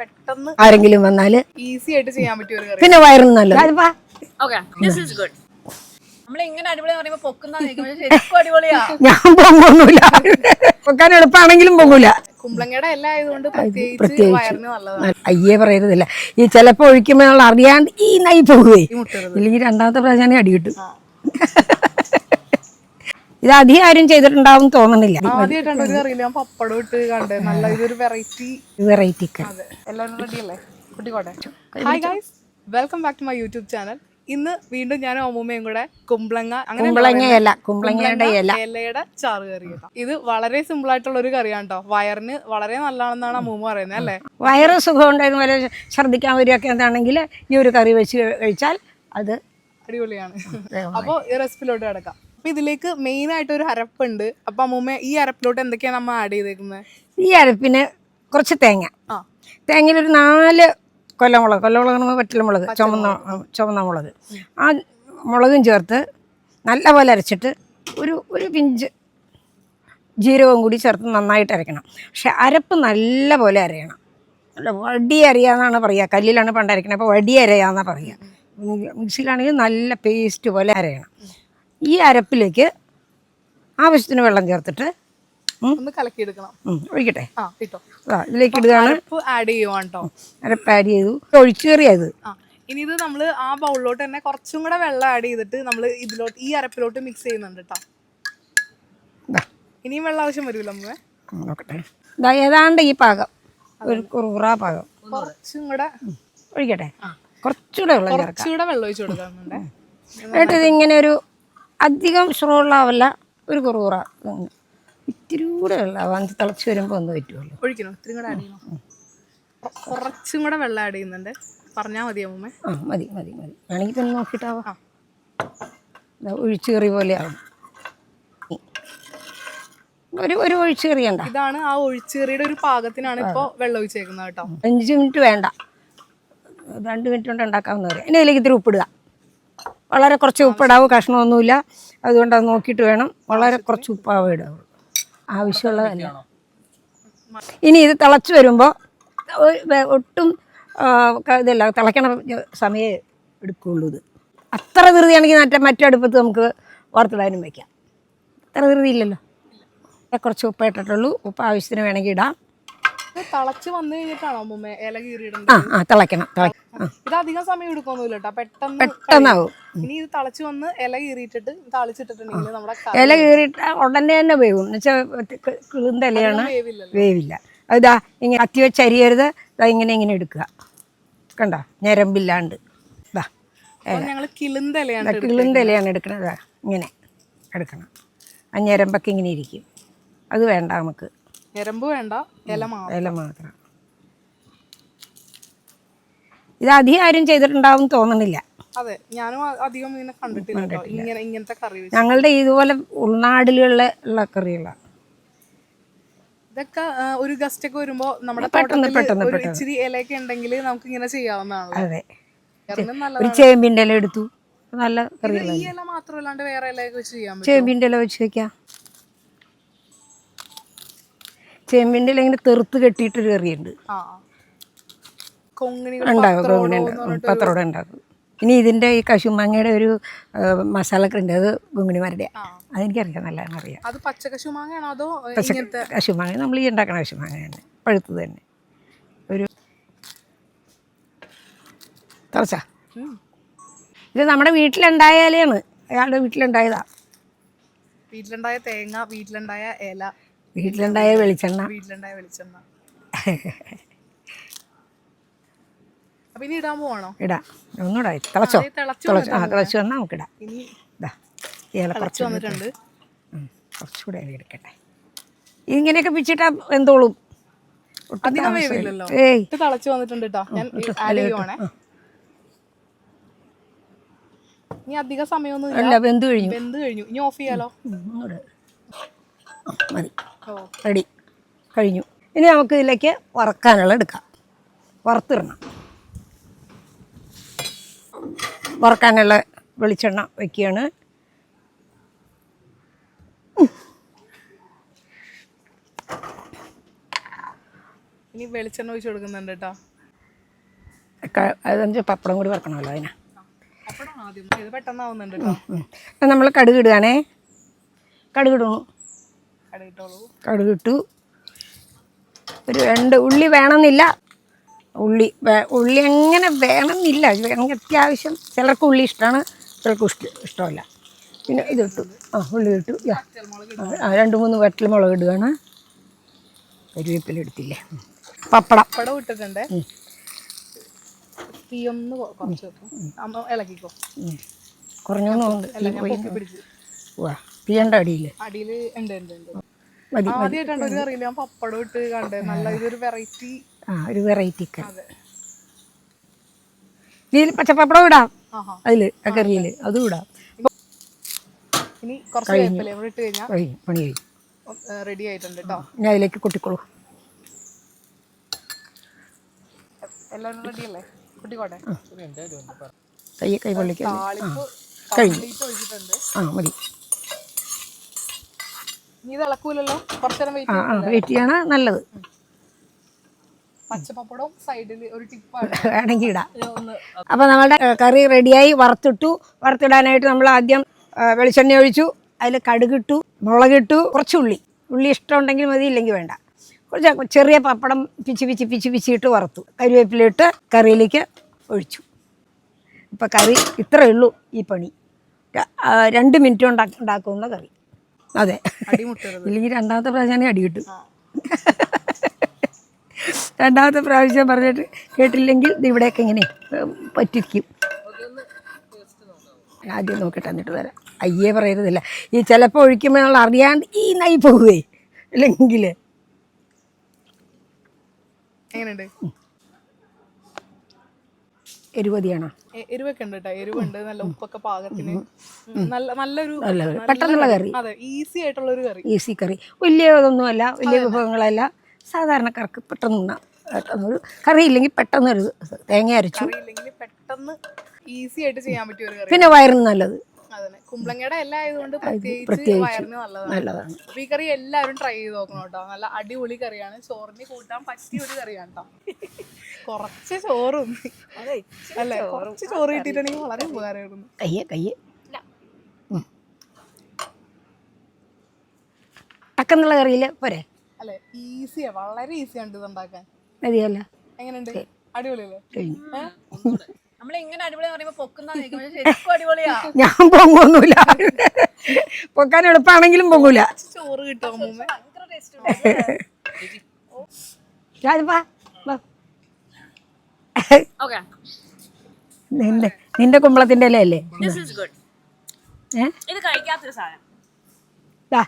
പെട്ടെന്ന് ആരെങ്കിലും വന്നാൽ ഈസി ആയിട്ട് ചെയ്യാൻ പറ്റിയ ഒരു കറി. പിന്നെ വയറും നല്ലത്. ഓക്കെ ദിസ് ഇസ് ഗുഡ് നമ്മൾ ഇങ്ങനെ അടിപൊളി പറയുമ്പോ പൊക്കുന്ന ശരിക്കും അടിപൊളിയാ. ഞാൻ പൊങ്ങൊന്നുമില്ല. പൊക്കാൻ എളുപ്പാണെങ്കിലും പൊങ്ങൂല. കുമ്പളങ്ങയുടെ എല്ലാം ആയതുകൊണ്ട് പ്രത്യേകിച്ച് പ്രത്യേകിച്ച്. വയറിന് നല്ലതാണ്. അയ്യേ പറയരുതല്ല. ഈ ചെലപ്പോ ഒഴിക്കുമ്പോൾ നമ്മൾ അറിയാണ്ട് ഈ നൈ പോകുവേ ഇല്ലെങ്കിൽ രണ്ടാമത്തെ പ്രാവശ്യം അടി കിട്ടും. ഇത് അധികം ആരും ചെയ്തിട്ടുണ്ടാവും തോന്നുന്നില്ല. Variety welcome back to my YouTube channel ഇന്ന് വീണ്ടും ഞാൻ അമ്മൂമ്മയും കൂടെ കുമ്പളങ്ങ അങ്ങനെ കുമ്പളങ്ങയുടെ ഇല. ഇലയുടെ ചാറ് കറി ഇത് വളരെ സിമ്പിൾ ആയിട്ടുള്ള ഒരു കറിയാണ് കേട്ടോ. വയറിന് വളരെ നല്ലതാണെന്നാണ് അമ്മൂമ്മ പറയുന്നത് അല്ലേ? വയറ് സുഖം ഉണ്ടായിരുന്നു പോലെ ഛർദ്ദിക്കാൻ വരികയൊക്കെ എന്താണെങ്കിൽ ഈ ഒരു കറി വെച്ച് കഴിച്ചാൽ അത് അടിപൊളിയാണ്. അപ്പോൾ ഈ റെസിപ്പിലോട്ട് കിടക്കാം. അപ്പൊ ഇതിലേക്ക് മെയിൻ ആയിട്ട് ഒരു അരപ്പുണ്ട്. അപ്പൊ അമ്മൂമ്മ ഈ അരപ്പിലോട്ട് എന്തൊക്കെയാണ് നമ്മൾ ആഡ് ചെയ്തേക്കുന്നത് ഈ അരപ്പിന് കുറച്ച് തേങ്ങ. തേങ്ങയിൽ ഒരു നാല് കൊല്ലമുളക് കൊല്ലമുളക് പറ്റില്ല മുളക് ചുമന്ന ചുമന്ന മുളക്. ആ മുളകും. ചേർത്ത് നല്ലപോലെ അരച്ചിട്ട് ഒരു ഒരു പിഞ്ച് ജീരകവും കൂടി ചേർത്ത് നന്നായിട്ട് അരയ്ക്കണം പക്ഷെ അരപ്പ് നല്ല പോലെ അരയണം. നല്ല വടി അരയാന്നാണ് പറയുക കല്ലിലാണ് പണ്ട് അരയ്ക്കണത് അപ്പോൾ വടി അരയാന്നാണ് പറയുക മിക്സിയിലാണെങ്കിൽ നല്ല പേസ്റ്റ് പോലെ അരയണം. ഈ അരപ്പിലേക്ക് ആവശ്യത്തിന് വെള്ളം ചേർത്തിട്ട് ഒന്ന് കലക്കിയെടുക്കണം. ഒഴിക്കട്ടെ? ഇതിലേക്ക് ഇടുകയാണ് ആഡ് ചെയ്യുവാണ് കേട്ടോ അരപ്പ് ആഡ് ചെയ്തു. ഒഴിച്ചു കയറിയത് ഇനി ഇത് നമ്മൾ ആ ബൗളിലോട്ട് തന്നെ കുറച്ചും കൂടെ വെള്ളം ആഡ് ചെയ്തിട്ട് നമ്മൾ ഇതിലോട്ട് ഈ അരപ്പിലോട്ട് മിക്സ് ചെയ്യുന്നുണ്ട് കേട്ടോ ഇനിയും വെള്ളം ആവശ്യം വരില്ല അമ്മേ? നോക്കട്ടെ. ഏതാണ്ട് ഈ പാകം. ഒരു കുറുറ പാകം. കുറച്ചും കൂടെ ഒഴിക്കട്ടെ? കുറച്ചുകൂടെ വെള്ളം കുറച്ചുകൂടെ വെള്ളം ഒഴിച്ചു കൊടുക്കുന്നുണ്ട് എന്നിട്ട് ഇതിങ്ങനെ ഒരു അധികം ഷ്രോളാവല്ല ഒരു കുറുകുറ ഇങ്ങനെ. ഇത്തിരി കൂടെ വെള്ളം തിളച്ച് വരുമ്പോൾ ഒന്ന് പറ്റുമല്ലോ ഒഴിക്കണോ? ഇത്തിരി കൂടെ കുറച്ചും കൂടെ വെള്ളം ആഡ് ചെയ്യുന്നുണ്ട്. പറഞ്ഞാൽ മതി അമ്മേ ആ മതി മതി മതി. വേണമെങ്കിൽ തന്നെ നോക്കിയിട്ടാവാം. ഒഴിച്ചു കറി പോലെ ആവും. ഒരു ഒരു ഒഴിച്ചു കറിയണ്ട ഇതാണ് ആ ഒഴിച്ചേറിയുടെ ഒരു പാകത്തിനാണ് ഇപ്പോൾ വെള്ളം ഒഴിച്ചേക്കുന്നത് കേട്ടോ. അഞ്ച് മിനിറ്റ് വേണ്ട. രണ്ട് മിനിറ്റ് കൊണ്ട് ഉണ്ടാക്കാവുന്ന ഇതിലേക്ക് ഇനി അതിലേക്ക് ഇത്തിരി ഉപ്പിടുക. വളരെ കുറച്ച് ഉപ്പിടാവും കഷ്ണമൊന്നുമില്ല. അതുകൊണ്ട് അത് നോക്കിയിട്ട് വേണം. വളരെ കുറച്ച് ഉപ്പാവ് ഇടാവുള്ളൂ ആവശ്യമുള്ളതല്ല. ഇനി ഇത് തിളച്ച് വരുമ്പോൾ ഒട്ടും ഇതല്ല തിളയ്ക്കണ സമയം എടുക്കുള്ളൂ ഇത്. അത്ര ധൃതിയാണെങ്കിൽ മറ്റേ മറ്റേ അടുപ്പത്ത് നമുക്ക് വറുത്തിടാനും വയ്ക്കാം അത്ര ധൃതിയില്ലല്ലോ. കുറച്ച് ഉപ്പ് ഇട്ടിട്ടുള്ളൂ ഉപ്പ് ആവശ്യത്തിന് വേണമെങ്കിൽ ഇടാം. തിളച്ച് വന്നു കഴിഞ്ഞിട്ടാണോ അമ്മൂമ്മ ഇല കീറിയിടുന്നത്? ആ ആ തിളയ്ക്കണം തിള ഇത് അധികം സമയം എടുക്കൊന്നുമില്ല കേട്ടോ. പെട്ടെന്ന് പെട്ടെന്നാവും. ഇനി ഇത് തിളച്ച് വന്ന് ഇല കീറിയിട്ടിട്ട് തളിച്ചിട്ടിട്ടുണ്ടെങ്കിൽ നമ്മുടെ കറി ഇല കീറിയിട്ട് ഉടനെ തന്നെ വേവും. എന്നുവെച്ചാൽ കിളിന്തലയാണ് വേവില്ലല്ലോ. വേവില്ല. അതാ ഇങ്ങനെ കത്തി വെച്ച് അരിയരുത്. ഇതാ ഇങ്ങനെ ഇങ്ങനെ എടുക്കുക. കണ്ടോ? ഞരമ്പില്ലാണ്ട്. ഇതാ അപ്പൊ ഞങ്ങൾ കിളുന്ത ഇലയാണ് എടുത്തത്. കിളുന്ന എടുക്കണത്. ഇങ്ങനെ എടുക്കണം. ആ ഞരമ്പൊക്കെ ഇങ്ങനെ ഇരിക്കും. അത് വേണ്ട നമുക്ക്. ഞരമ്പ് വേണ്ട ഇല മാത്രം. ഇല മാത്രം. ഇത് അധികം ആരും ചെയ്തിട്ടുണ്ടാവും തോന്നണില്ല. അതെ ഞാനും അധികം ഇങ്ങനെ കണ്ടിട്ടില്ല ഇങ്ങനെ ഇങ്ങനത്തെ കറി ഞങ്ങളുടെ ഇതുപോലെ ഉൾനാടുകളിലെ ഉള്ള കറികളാണ് ഇതൊക്കെ ഒരു ഗസ്റ്റ് ഒക്കെ വരുമ്പോ നമ്മുടെ പെട്ടെന്ന്, പെട്ടെന്ന്, ഇച്ചിരി ഇലയൊക്കെ ഉണ്ടെങ്കിൽ നമുക്ക് ഇങ്ങനെ ചെയ്യാവുന്നതാണ് അതെ. ഒരു നല്ലതാണ് ഇല എടുത്തു. നല്ല കറി ഇത് ഈ ഇല മാത്രമല്ലാണ്ട് വേറെ ഇലയൊക്കെ വെച്ച് ചെയ്യാൻ പറ്റും ചേമ്പിന്റെ ഇല വെച്ച് വെക്കാം. ചേമ്പിന്റെ ഇങ്ങനെ തെറുത്ത് കെട്ടിയിട്ടൊരു കറിയുണ്ട് ഉണ്ടാകും കൊങ്ങിണി ഉണ്ടാകും പത്രോടെ ഉണ്ടാക്കും ഇനി ഇതിന്റെ ഈ കശുമാങ്ങയുടെ ഒരു മസാല ഉണ്ട്. അത് ഗുങ്ങിണിമാരുടെ. അതെനിക്കറിയാം നല്ലതാണ് അറിയാം അത് അതോ പച്ച ഇങ്ങനത്തെ? കശുമാങ്ങ നമ്മൾ ഈ ഉണ്ടാക്കണ കശുമാങ്ങ തന്നെ പഴുത്തത് തന്നെ. ഒരു തറച്ച. ഇത് നമ്മുടെ വീട്ടിലുണ്ടായ ഇലയാണ് അയാളുടെ വീട്ടിലുണ്ടായതാ. വീട്ടിലുണ്ടായ തേങ്ങ വീട്ടിലുണ്ടായ ഇല വീട്ടിലുണ്ടായ വെളിച്ചെണ്ണ. വീട്ടിലുണ്ടായ വെളിച്ചെണ്ണ. അപ്പൊ ഇനി ഇടാൻ പോവാണോ? ഇടാം. ഒന്നുകൂടെ തിളച്ചോ. അത് തിളച്ച് തിളച്ച്. ആ തിളച്ച് വന്നാൽ ഇതാ വന്നിട്ടുണ്ട്. കുറച്ചുകൂടെ എടുക്കട്ടെ. ഇങ്ങനെയൊക്കെ പിച്ചിട്ടാ എന്തോളും അധികം. വേവില്ലല്ലോ. ഏയ്. വന്നിട്ടുണ്ട് കേട്ടോ ഞാൻ ആഡ് ചെയ്യുവാണേ. ഇനി അധിക സമയമൊന്നും വെന്ത് കഴിഞ്ഞു. വെന്ത് കഴിഞ്ഞു. ഇനി ഓഫ് ചെയ്യാലോ? മതി. റെഡി. കഴിഞ്ഞു. ഇനി നമുക്ക് ഇതിലേക്ക് വറക്കാനുള്ള എടുക്കാം. വറുത്തിടണം. വറക്കാനുള്ള വെളിച്ചെണ്ണ വയ്ക്കുകയാണ് ഇനി വെളിച്ചെണ്ണ ഒഴിച്ച് കൊടുക്കുന്നുണ്ട് കേട്ടോ. അതെന്ന് പപ്പടം കൂടി വറക്കണമല്ലോ അതിനാ. നമ്മൾ കടുക് ഇടുകയാണേ. കടുക് ഇടുന്നു കടുക് ഇട്ടു ഒരു രണ്ട് ഉള്ളി വേണമെന്നില്ല. ഉള്ളി ഉള്ളി അങ്ങനെ വേണമെന്നില്ല. എനിക്ക് വേണമെങ്കിൽ അത്യാവശ്യം ചിലർക്ക് ഉള്ളി ഇഷ്ടമാണ് ചിലർക്ക് ഇഷ്ട ഇഷ്ടമല്ല. പിന്നെ ഇതിട്ടു. ആ ഉള്ളി ഇട്ടു. ആ, രണ്ട് മൂന്ന് വറ്റൽ മുളക് ഇടുകയാണ്. കരിവേപ്പില എടുത്തില്ലേ. പപ്പടം. പടം ഇട്ടിട്ടുണ്ട്. തീയൊന്ന് ഒന്ന് കുറച്ച് ഇളക്കിക്കോ. തീയണ്ട അടിയിൽ അടിയിൽ ഉണ്ട് ഉണ്ട്. മതി ആദ്യമായിട്ടാണ് ഒരു കറിയില്ല? ഞാൻ പപ്പടം ഇട്ട് നല്ല ഇതൊരു വെറൈറ്റി ആ ഒരു വെറൈറ്റി കറി അതെ. ഇതിൽ പച്ചപ്പപ്പടം ഇടാം. അതിൽ കറിയിൽ ആ കറിയിൽ അതും ഇടാം. ഇനി കുറച്ച് വേപ്പില കൂടെ ഇട്ട് കഴിഞ്ഞാൽ കഴിഞ്ഞു പണി കഴിഞ്ഞു. റെഡി ആയിട്ടുണ്ട് കേട്ടോ ഇനി അതിലേക്ക് കൊട്ടിക്കോളൂ. എല്ലാവരും റെഡി അല്ലേ? കുട്ടിക്കോട്ടെ? കൈ കൈ പൊള്ളിക്കാം. കഴിഞ്ഞു. ആ മതി നീ ഇത് ഇളക്കൂലല്ലോ കുറച്ചേരം വെയിറ്റ് ചെയ്യണ നല്ലത്. പച്ചപ്പപ്പടവും സൈഡിൽ ഒരു ടിപ്പാണ്. വേണമെങ്കിൽ ഇടാം. അപ്പോൾ നമ്മളുടെ കറി റെഡിയായി വറുത്തിട്ടു. വറുത്തിടാനായിട്ട് നമ്മൾ ആദ്യം വെളിച്ചെണ്ണ ഒഴിച്ചു. അതിൽ കടുകിട്ടു മുളകിട്ടു കുറച്ച് ഉള്ളി. ഉള്ളി ഇഷ്ടമുണ്ടെങ്കിൽ മതി ഇല്ലെങ്കിൽ വേണ്ട. കുറച്ച് ചെറിയ പപ്പടം പിച്ചി പിച്ചി പിച്ചി പിച്ചിട്ട് വറുത്തു. കരിവേപ്പിലിട്ട് കറിയിലേക്ക് ഒഴിച്ചു. ഇപ്പം കറി ഇത്രയേ ഉള്ളൂ ഈ പണി. രണ്ട് മിനിറ്റ് ഉണ്ടാക്കി ഉണ്ടാക്കുന്ന കറി. അതെ. ഇല്ലെങ്കിൽ രണ്ടാമത്തെ പ്രാവശ്യം അടി കിട്ടും. രണ്ടാമത്തെ പ്രാവശ്യം പറഞ്ഞിട്ട് കേട്ടില്ലെങ്കിൽ ഇവിടെയൊക്കെ ഇങ്ങനെ പറ്റിരിക്കും. പറ്റിക്കും ആദ്യം നോക്കട്ടെ എന്നിട്ട് തരാം അയ്യേ പറയരുതല്ല. ഈ ചിലപ്പോൾ ഒഴിക്കുമ്പോൾ നമ്മൾ അറിയാണ്ട് ഈ നൈ പോവേ. അല്ലെങ്കിൽ എങ്ങനെയുണ്ട്? എരുപതിയാണോ എ- എരിവൊക്കെ ഉണ്ട് കേട്ടോ. എരിവുണ്ട് നല്ല ഉപ്പൊക്കെ പാകത്തിന്. നല്ല നല്ലൊരു നല്ല കറി. പെട്ടെന്നുള്ള കറി. അതെ ഈസി ആയിട്ടുള്ള ഒരു കറി. ഈസി കറി. വലിയ ഇതൊന്നുമല്ല വലിയ വിഭവങ്ങളല്ല. സാധാരണക്കാർക്ക് പെട്ടെന്ന് ഉണ്ണാം പെട്ടെന്നൊരു കറി ഇല്ലെങ്കിൽ പെട്ടെന്നൊരു ഒരു തേങ്ങ അരച്ചു. കറി ഇല്ലെങ്കിൽ പെട്ടെന്ന് ഈസി ആയിട്ട് ചെയ്യാൻ പറ്റിയ ഒരു കറി. പിന്നെ വയറിന് നല്ലത്. അതന്നെ കുമ്പളങ്ങയുടെ എല്ലാം ആയതുകൊണ്ട് പ്രത്യേകിച്ച് വയറിന് നല്ലതാണ്. നല്ലതാണ്. അപ്പൊ ഈ കറി എല്ലാവരും ട്രൈ ചെയ്ത് നോക്കണം കേട്ടോ. നല്ല അടിപൊളി കറിയാണ്. ചോറിന് കൂട്ടാൻ പറ്റിയ ഒരു കറിയാണ് കേട്ടോ. കുറച്ച് ചോറും. അല്ലേ? കുറച്ച് ചോറ് കിട്ടിയിട്ടുണ്ടെങ്കിൽ വളരെ ഉപകാരമായിരുന്നു. കയ്യേ കയ്യേ. അക്കെന്നുള്ള കറിയില്ല പോരെ. അല്ലെ ഈസിയാ വളരെ ഈസിയാണ് ഇത് ഉണ്ടാക്കാൻ. മതിയല്ലോ. എങ്ങനെയുണ്ട്? അടിപൊളിയല്ലേ? ഞാൻ പൊങ്ങൊന്നുമില്ല പൊക്കാൻ എളുപ്പമാണെങ്കിലും പൊങ്ങൂല. ചോറ് കിട്ടും നിന്റെ നിന്റെ കുമ്പളത്തിന്റെ ഇല അല്ലേ ഇത് കഴിക്കാത്തൊരു സാധനം. ദാ.